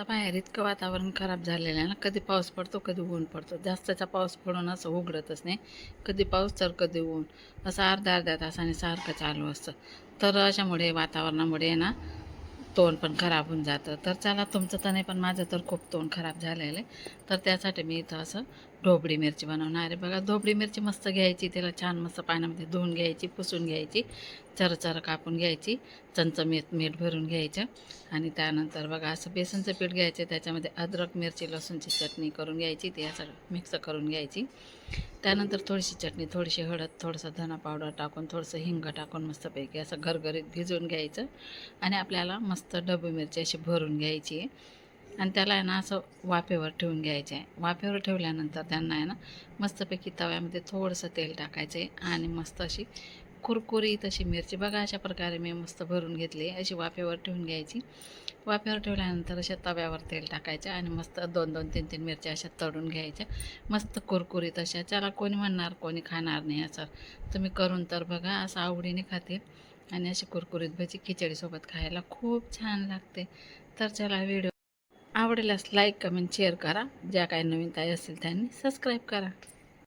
आता बाहेर इतकं वातावरण खराब झालेलं आहे ना कधी पाऊस पडतो कधी ऊन पडतो. जास्तचा पाऊस पडून असं उघडतच नाही. कधी पाऊस तर कधी ऊन. असं अर्ध्या अर्ध्या तासाने सारखं चालू असतं. तर अशामुळे वातावरणामुळे ना तोंड पण खराब होऊन जातं. तर चला तुमचं तर नाही पण माझं तर खूप तोंड खराब झालेलं आहे. तर त्यासाठी मी इथं असं ढोबळी मिरची बनवणार आहे. बघा ढोबळी मिरची मस्त घ्यायची त्याला छान मस्त पाण्यामध्ये धुवून घ्यायची पुसून घ्यायची चर चर कापून घ्यायची चमचमीत मीठ भरून घ्यायचं आणि त्यानंतर बघा असं बेसनचं पीठ घ्यायचं त्याच्यामध्ये अद्रक मिरची लसूणची चटणी करून घ्यायची ती असं मिक्स करून घ्यायची. त्यानंतर थोडीशी चटणी थोडीशी हळद थोडंसं धना पावडर टाकून थोडंसं हिंग टाकून मस्तपैकी असं घरघरीत भिजवून घ्यायचं आणि आपल्याला मस्त डबू मिरची अशी भरून घ्यायची आहे. आणि त्याला आहे ना असं वाफेवर ठेवून घ्यायचे. आहे वाफेवर ठेवल्यानंतर त्यांना आहे ना मस्तपैकी तव्यामध्ये थोडंसं तेल टाकायचं आहे आणि मस्त अशी कुरकुरीत अशी मिरची. बघा अशा प्रकारे मी मस्त भरून घेतली अशी वाफेवर ठेवून घ्यायची. वाफेवर ठेवल्यानंतर अशा तव्यावर तेल टाकायचं आणि मस्त दोन दोन तीन तीन मिरच्या अशा तळून घ्यायच्या. मस्त कुरकुरीत अशा. त्याला कोणी म्हणणार कोणी खाणार नाही असं. तुम्ही करून तर बघा असं आवडीने खाते. आणि अशी कुरकुरीत भजी खिचडीसोबत खायला खूप छान लागते. तर चला व्हिडिओ आवडल्यास लाईक कमेंट शेअर करा. ज्या काही नवीन ताई असतील त्यांनी सबस्क्राईब करा.